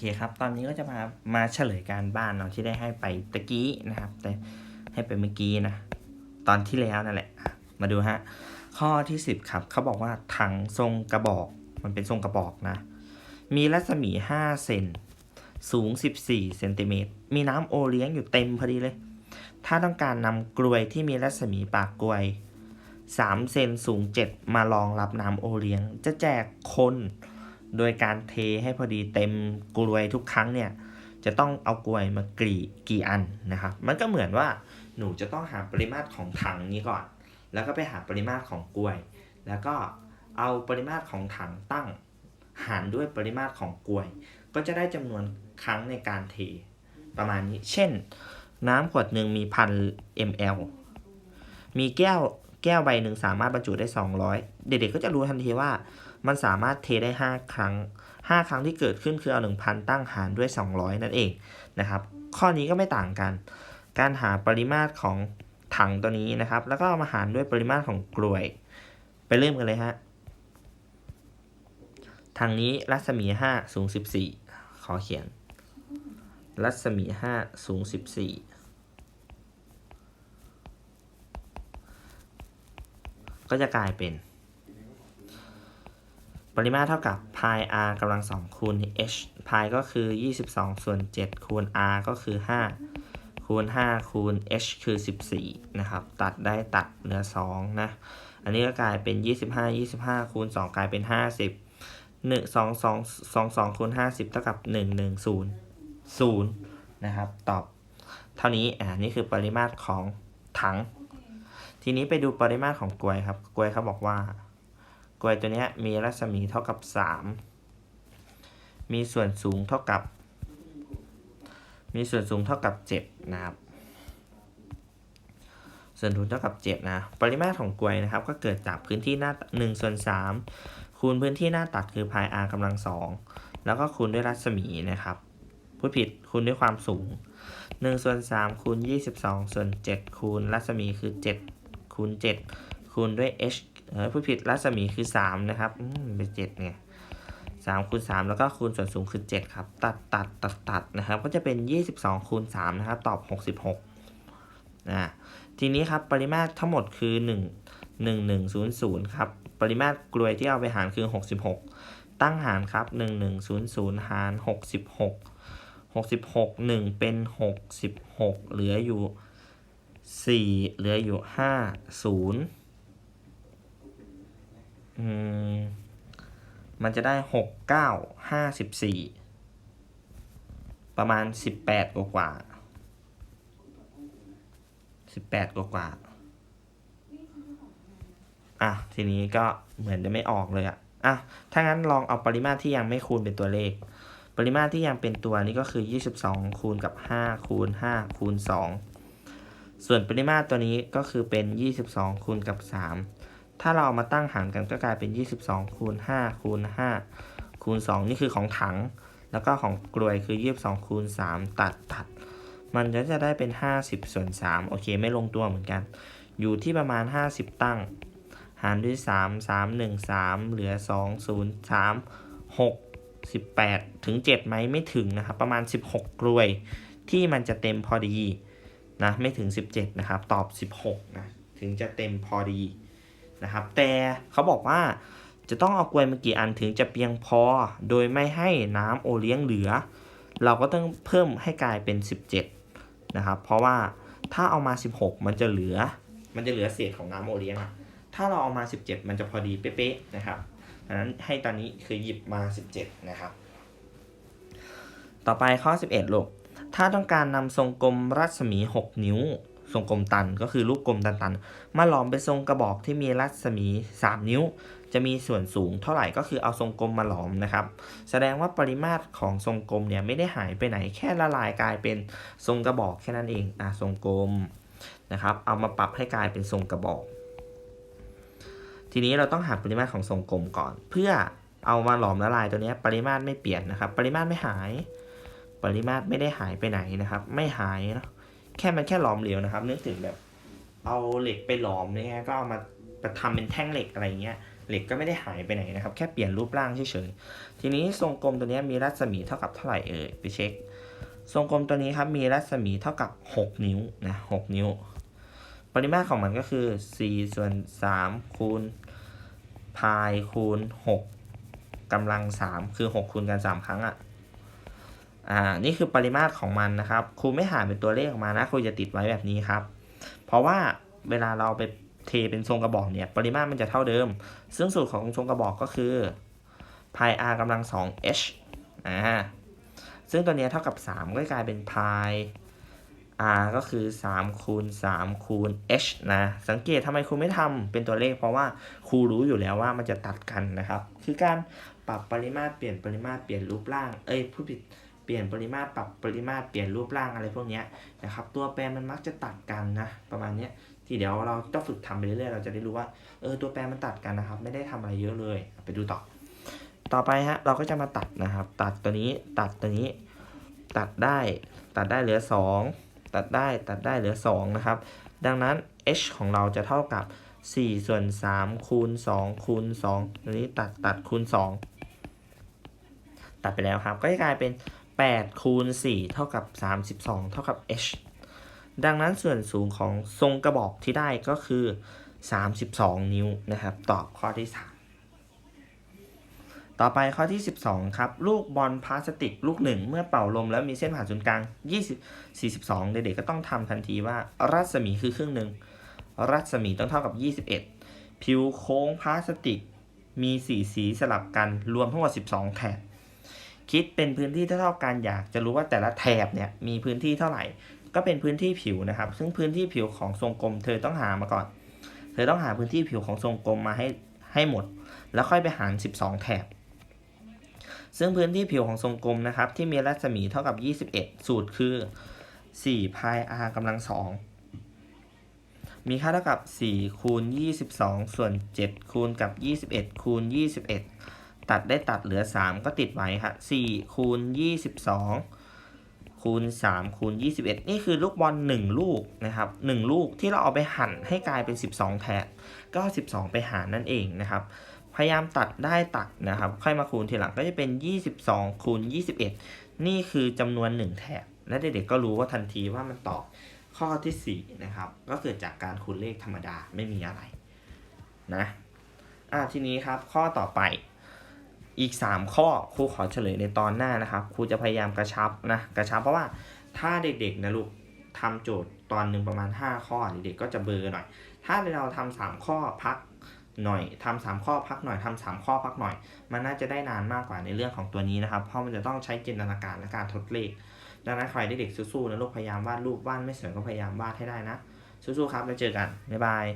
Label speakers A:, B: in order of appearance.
A: เคครับ ตอนนี้ก็จะมามาเฉลยการบ้านเนาะที่ได้ให้ไปตะกี้นะครับ แต่ให้ไปเมื่อกี้นะ ตอนที่แล้วนั่นแหละอะมาดูฮะ ข้อที่ 10 ครับ เขาบอกว่าถังทรงกระบอก มันเป็นทรงกระบอกนะ มีรัศมี 5 เซน สูง 14 เซนติเมตร มีน้ำโอเลี้ยงอยู่เต็มพอดีเลย ถ้าต้องการนำกลวยที่มีรัศมีปากกลวย 3 เซนสูง 7 มารองรับน้ำโอเลี้ยง จะแจกคน โดยการเทให้พอดีเต็มกลวยทุกครั้งเนี่ย จะต้องเอากลวยมากรีกี่อันนะครับ มันก็เหมือนว่าหนูจะต้องหาปริมาตรของถังนี้ก่อน แล้วก็ไปหาปริมาตรของกลวย แล้วก็เอาปริมาตรของถังตั้ง หารด้วยปริมาตรของกลวย ก็จะได้จำนวนครั้งในการเทประมาณนี้ เช่น น้ำขวดหนึ่งมีพัน ml มีแก้วแก้วใบหนึ่งสามารถบรรจุได้ 200 เด็กๆก็จะรู้ทันทีว่า มันสามารถเทได้ 5 ครั้ง 5 ครั้งที่เกิดขึ้นคือเอา 1,000 ตั้งหารด้วย 200 นั่นเองนะครับ ข้อนี้ก็ไม่ต่างกัน การหาปริมาตรของถังตัวนี้นะครับ แล้วก็เอามาหารด้วยปริมาตรของกลวย ไปเริ่มกันเลยฮะทางนี้รัศมี 5 สูง 14 ขอเขียน รัศมี 5 สูง 14 ก็จะกลายเป็น ริมาตรเท่ากับ pi r กำลังสองคูณ h pi ก็คือ 22 ส่วน 7 คูณ r ก็คือ 5 คูณ 5 คูณ h คือ 14 นะครับ ตัดได้ตัดเหลือ 2 นะ อันนี้ก็กลายเป็น 25 25 คูณ 2 กลายเป็น 50 1 2 2 2 2คูณ50 เท่ากับ 1 1 0 0 นะครับ ตอบเท่านี้ อ่า นี่คือปริมาตรของถัง ทีนี้ไปดูปริมาตรของกลวยครับ กลวยเขาบอกว่า กลวยตัวนี้มีรัศมีเท่ากับ 3 มีส่วนสูงเท่ากับ มีส่วนสูงเท่ากับ 7 นะครับ ส่วนสูงเท่ากับ 7 นะ ปริมาตรของกลวยนะครับ ก็เกิดจากพื้นที่หน้า1ส่วน3คูณพื้นที่หน้าตัดคือ pi r กำลัง2แล้วก็คูณด้วยรัศมีนะครับพูดผิดคูณด้วยความสูง1ส่วน3คูณ22ส่วน7คูณรัศมีคือ 7 คูณ 7 คูณด้วย h เออผู้ผิดรัศมีคือ 3 นะครับอืมเป็น7ไง3คูณ3แล้วก็คูณส่วนสูงคือ 7 ครับ ตัดตัดตัดตัดนะครับ ก็จะเป็น 22คูณ3นะครับ ตอบ 66นะทีนี้ครับปริมาตรทั้งหมดคือ 1 1100ครับปริมาตรกลวยที่เอาไปหารคือ 66 ตั้งหารครับ 1100 หาร 66 66 1 เป็น 66 เหลืออยู่ 4 เหลืออยู่ 5 0 อืม มันจะได้หกเก้าห้าสิบสี่ประมาณสิบแปดกว่าสิบแปดกว่าอะ ทีนี้ก็เหมือนจะไม่ออกเลยอะ อะ ถ้างั้นลองเอาปริมาตรที่ยังไม่คูณเป็นตัวเลข ปริมาตรที่ยังเป็นตัวนี้ก็คือยี่สิบสองคูณกับห้าคูณห้าคูณสองส่วนปริมาตรตัวนี้ก็คือเป็นยี่สิบสองคูณกับสาม ถ้าเราเอามาตั้งหารกันก็กลายเป็น 22คูณ5คูณ5คูณ2นี่คือของถัง แล้วก็ของกลวยคือ 22คูณ3ตัดตัด มันจะจะได้เป็น 50ส่วน3โอเคไม่ลงตัวเหมือนกัน อยู่ที่ประมาณ 50 ตั้ง หารด้วย 3 3 1 3 เหลือ 2 0 3 6 18 ถึง 7 ไหมไม่ถึงนะครับ ประมาณ 16 กลวย ที่มันจะเต็มพอดีนะไม่ถึง 17 นะครับ ตอบ 16นะถึงจะเต็มพอดี นะครับ แต่เขาบอกว่าจะต้องเอากลวยมากี่อันถึงจะเพียงพอ โดยไม่ให้น้ำโอเลี้ยงเหลือ เราก็ต้องเพิ่มให้กลายเป็น 17 นะครับ เพราะว่าถ้าเอามา 16 มันจะเหลือ มันจะเหลือเศษของน้ำโอเลี้ยงอะถ้าเราเอามา 17 มันจะพอดีเป๊ะๆนะครับดังนั้นให้ตอนนี้คือหยิบมา 17 นะครับ ต่อไปข้อ 11ลูกถ้าต้องการนำทรงกลมรัศมี 6 นิ้ว ทรงกลมตันก็คือลูกกลมตันๆมาหลอมเป็นทรงกระบอกที่มีรัศมี 3 นิ้ว จะมีส่วนสูงเท่าไหร่ก็คือเอาทรงกลมมาหลอมนะครับ แสดงว่าปริมาตรของทรงกลมเนี่ยไม่ได้หายไปไหนแค่ละลายกลายเป็นทรงกระบอกแค่นั้นเองอะทรงกลมนะครับ เอามาปรับให้กลายเป็นทรงกระบอก ทีนี้เราต้องหาปริมาตรของทรงกลมก่อน เพื่อเอามาหลอมละลายตัวนี้ปริมาตรไม่เปลี่ยนนะครับ ปริมาตรไม่หาย ปริมาตรไม่ได้หายไปไหนนะครับ ไม่หายเนาะ แค่มันแค่หลอมเหลวนะครับนึกถึงแบบ เอาเหล็กไปหลอมเนี่ยก็เอามาทำเป็นแท่งเหล็กอะไรเงี้ยเหล็กก็ไม่ได้หายไปไหนนะครับ แค่เปลี่ยนรูปร่างเฉยๆ ทีนี้ทรงกลมตัวเนี้ยมีรัศมีเท่ากับเท่าไหร่เอ่ยไปเช็ค ทรงกลมตัวนี้ครับมีรัศมีเท่ากับ 6 นิ้วนะ6นิ้ว ปริมาตรของมันก็คือ 4 ส่วน 3 คูณพายคูณ 6กำลัง 3 คือ 6 คูณกัน 3 ครั้งอะ่ะ อ่า นี่คือปริมาตรของมันนะครับ ครูไม่หารเป็นตัวเลขออกมานะ ครูจะติดไว้แบบนี้ครับ เพราะว่าเวลาเราไปเทเป็นทรงกระบอกเนี่ย ปริมาตรมันจะเท่าเดิม ซึ่งสูตรของทรงกระบอกก็คือพาย r กำลัง 2 h อ่า ซึ่งตัวเนี้ยเท่ากับ 3 ก็กลายเป็นพาย r ก็คือ 3 คูณ 3 คูณ h นะ สังเกตทำไมครูไม่ทำเป็นตัวเลข เพราะว่าครูรู้อยู่แล้วว่ามันจะตัดกันนะครับ คือการปรับปริมาตรเปลี่ยนปริมาตรเปลี่ยนรูปร่าง เอ้ย ผู้ผิด ปลี่ยนปริมาตรปรับปริมาตรเปลี่ยนรูปร่างอะไรพวกนี้นะครับตัวแปรมันมักจะตัดกันนะประมาณนี้ที่เดี๋ยวเราต้องฝึกทำไปเรื่อยๆเราจะได้รู้ว่าเออตัวแปรมันตัดกันนะครับ ไม่ได้ทำอะไรเยอะเลยไปดูต่อ ต่อไปฮะเราก็จะมาตัดนะครับ ตัดตัวนี้ตัดตัวนี้ ตัดได้ตัดได้เหลือ 2 ตัดได้ตัดได้เหลือ2นะครับดังนั้น h ของเราจะเท่ากับ 4 ส่วน 3 คูณ 2 คูณ 2 ตัวนี้ตัดตัดคูณ 2 ตัดไปแล้วครับ ก็จะกลายเป็น 8คูณ4เท่ากับ 32 เท่ากับ h ดังนั้นส่วนสูงของทรงกระบอกที่ได้ก็คือ 32 นิ้วนะครับ ตอบข้อที่ 3 ต่อไปข้อที่ 12 ครับ ลูกบอลพลาสติกลูกหนึ่ง เมื่อเป่าลมแล้วมีเส้นผ่านศูนย์กลาง 20 42 เด็กๆก็ต้องทำทันทีว่ารัศมีคือครึ่งหนึ่ง รัศมีต้องเท่ากับ 21 ผิวโค้งพลาสติกมี 4 สีสลับกันรวมทั้งหมด 12 แถบ คิดเป็นพื้นที่เท่าๆกันอยากจะรู้ว่าแต่ละแถบเนี่ยมีพื้นที่เท่าไหร่ ก็เป็นพื้นที่ผิวนะครับ ซึ่งพื้นที่ผิวของทรงกลม เธอต้องหามาก่อน เธอต้องหาพื้นที่ผิวของทรงกลมมาให้ให้หมด แล้วค่อยไปหาร 12 แถบ ซึ่งพื้นที่ผิวของทรงกลมนะครับที่มีรัศมีเท่ากับ 21 สูตรคือ4พาย r กำลัง2มีค่าเท่ากับ 4 คูณ 22 ส่วน 7 คูณกับ 21 คูณ 21 ตัดได้ตัดเหลือ 3 ก็ติดไว้ครับ4คูณ 22 คูณ 3 คูณ 21 นี่คือลูกบอล1ลูกนะครับ1ลูกที่เราเอาไปหั่นให้กลายเป็น 12 แถบก็ 12 ไปหารนั่นเองนะครับ พยายามตัดได้ตัดนะครับ ค่อยมาคูณทีหลังก็จะเป็น 22 คูณ 21 นี่คือจำนวน 1 แถบ และเด็กๆก็รู้ว่าทันทีว่ามันตอบข้อทีสี่4 นะครับ ก็เกิดจากการคูณเลขธรรมดาไม่มีอะไรนะอะทีนี้ครับข้อต่อไป อีก 3 ข้อครูขอเฉลยในตอนหน้านะครับครูจะพยายามกระชับนะกระชับเพราะว่าถ้าเด็กๆนะลูกทำโจทย์ตอนหนึ่งประมาณ 5 ข้อเด็กๆก็จะเบอร์หน่อย ถ้าเราทำสามข้อพักหน่อยทำสามข้อพักหน่อยทำสามข้อพักหน่อย มันน่าจะได้นานมากกว่าในเรื่องของตัวนี้นะครับ เพราะมันจะต้องใช้จินตนาการและการทดเลข ดังนั้นใครเด็กๆสู้ๆนะลูกพยายามวาดรูปวาดไม่สวยก็พยายามวาดให้ได้นะ สู้ๆครับแล้วเจอกันบ๊ายบาย